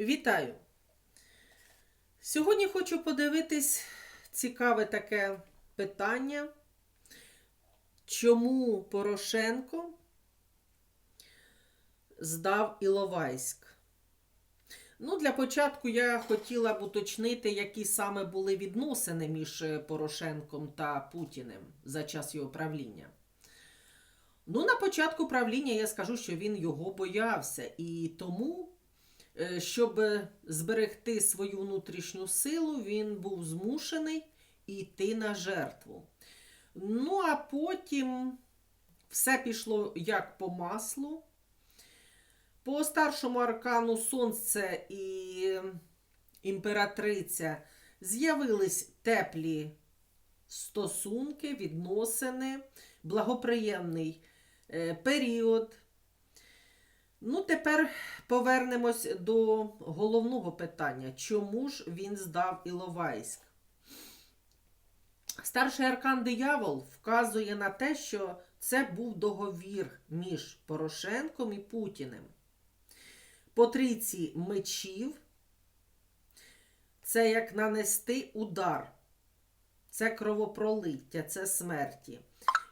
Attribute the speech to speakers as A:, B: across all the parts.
A: Вітаю! Сьогодні хочу подивитись цікаве таке питання. Чому Порошенко здав Іловайськ? Ну, для початку я хотіла б уточнити, які саме були відносини між Порошенком та Путіним за час його правління. Ну, на початку правління я скажу, що він його боявся, і тому, щоб зберегти свою внутрішню силу, він був змушений йти на жертву. Ну, а потім все пішло як по маслу. По старшому аркану Сонце і імператриця з'явились теплі стосунки, відносини, благоприємний е, період. Ну, тепер повернемось до головного питання. Чому ж він здав Іловайськ? Старший аркан диявол вказує на те, що це був договір між Порошенком і Путіним. По трійці мечів це як нанести удар, це кровопролиття, це смерті.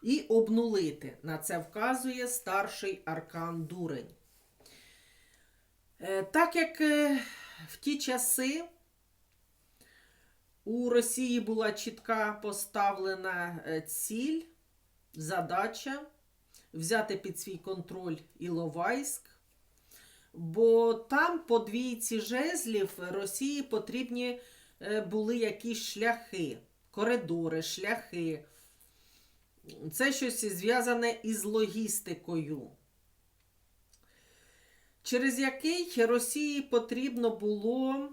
A: І обнулити. На це вказує старший аркан дурень. Е, Так як е, в ті часи у Росії була чітка поставлена е, ціль, задача взяти під свій контроль Іловайськ, бо там по двійці жезлів Росії потрібні були якісь шляхи, коридори, шляхи. Це щось зв'язане із логістикою, через який Росії потрібно було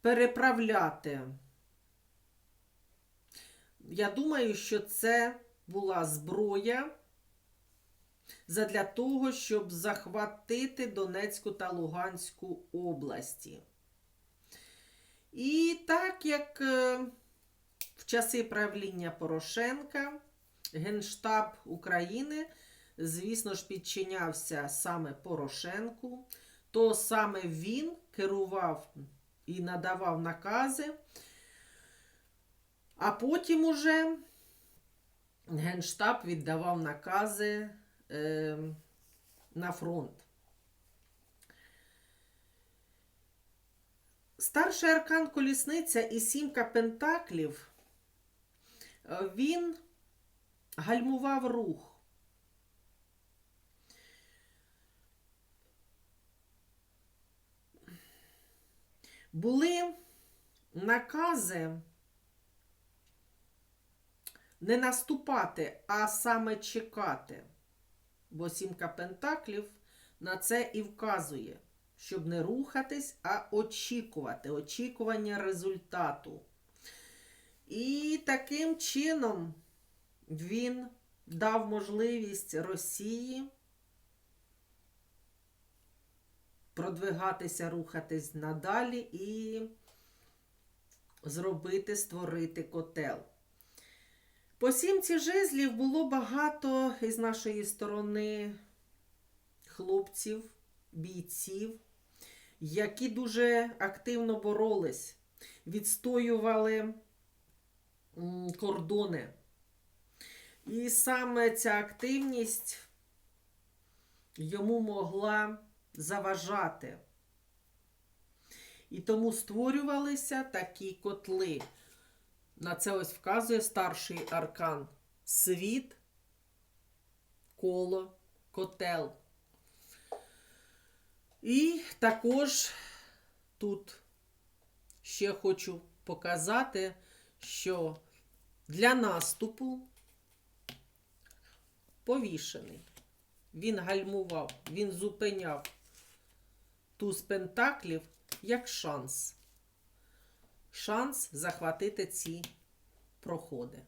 A: переправляти. Я думаю, що це була зброя задля того, щоб захватити Донецьку та Луганську області. І так як е, в часи правління Порошенка Генштаб України, звісно ж, підчинявся саме Порошенку, то саме він керував і надавав накази, а потім уже Генштаб віддавав накази е, на фронт. Старший аркан колісниця і сімка пентаклів, е, він гальмував рух. Були накази не наступати, а саме чекати. Бо сімка пентаклів на це і вказує, щоб не рухатись, а очікувати, очікування результату. І таким чином він дав можливість Росії продвигатися, рухатись надалі і зробити, створити котел. По сімці жезлів було багато із нашої сторони хлопців, бійців, які дуже активно боролись, відстоювали кордони. І саме ця активність йому могла заважати. І тому створювалися такі котли. На це ось вказує старший аркан. Світ, коло, котел. І також тут ще хочу показати, що для наступу повішений. Він гальмував, він зупиняв туз пентаклів як шанс. Шанс захватити ці проходи.